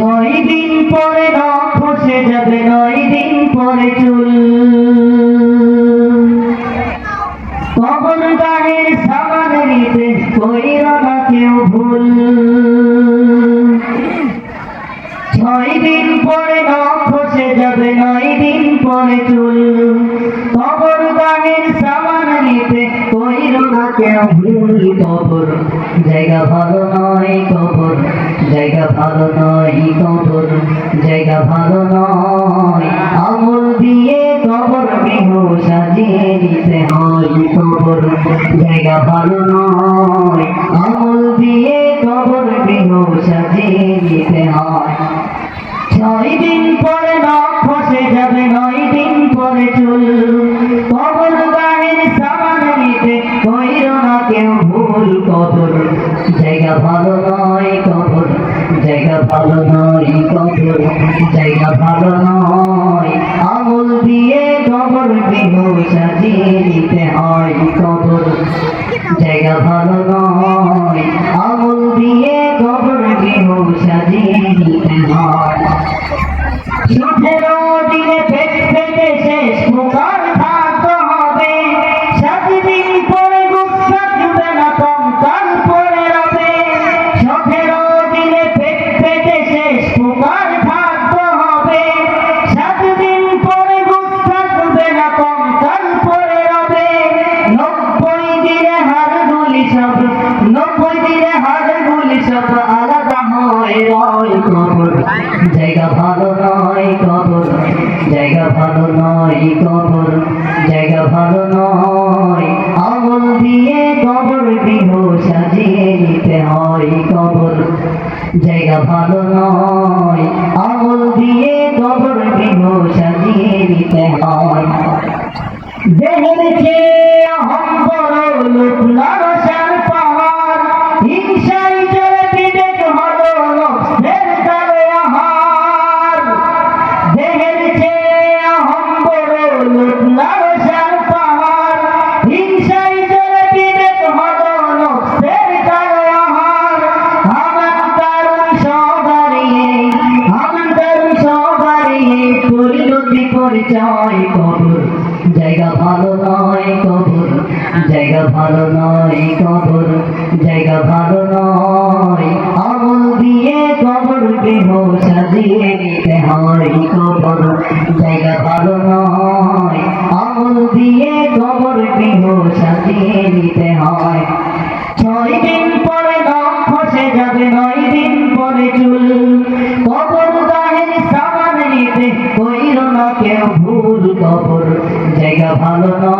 ছয় দিন পরে নখ খসে যাবে, নয় দিন পরে চুল। কবর গানের সামান নিতে কইর না কেউ ভুল। ছয় দিন পরে নখ খসে যাবে, নয় দিন পরে চুল। কবর গানের সামান নিতে কইর না কেউ ভুল। কবর জায়গা ভালো নয় কবর জায়গা ভালো নয়, কবর জায়গা ভালো নয়। আমল দিয়ে কবর গৃহ সাজিয়ে নিতে হয়, কবর জায়গা ভালো নয়। আমল দিয়ে কবর গৃহ সাজিয়ে নিতে হয়। ছয় দিন পরে নখ খসে যাবে, নয় দিন পরে চুল ভালো নয় কবর জায়গা ভালো নয়। আঙুল দিয়ে কবর গৃহ সাজিয়ে নিতে হয়, কবর জায়গা ভালো নয়। আঙুল দিয়ে কবর গৃহ সাজিয়ে নিতে হয়। সতেরো কবর। জায়গা ভালো নয় কবর। জায়গা ভালো নয় কবর। জায়গা ভালো নয়। আমল দিয়ে কবর গৃহ সাজিয়ে নিতে হয় কবর। জায়গা ভালো নয়। আমল দিয়ে কবর গৃহ সাজিয়ে নিতে হয়। অহম বড় লোক ভালো নয়, কবর জায়গা ভালো নয়। আমল দিয়ে কবর গৃহ সাজিয়ে নিতে হয়, কবর জায়গা ভালো নয়। আমল দিয়ে কবর গৃহ সাজিয়ে নিতে হয়। ছয় দিন পরে নখ খসে যাবে, নয় দিন পরে চুল। কবর গাহের সামান নিতে কইর না কেউ ভুল, কবর জায়গা ভালো নয়।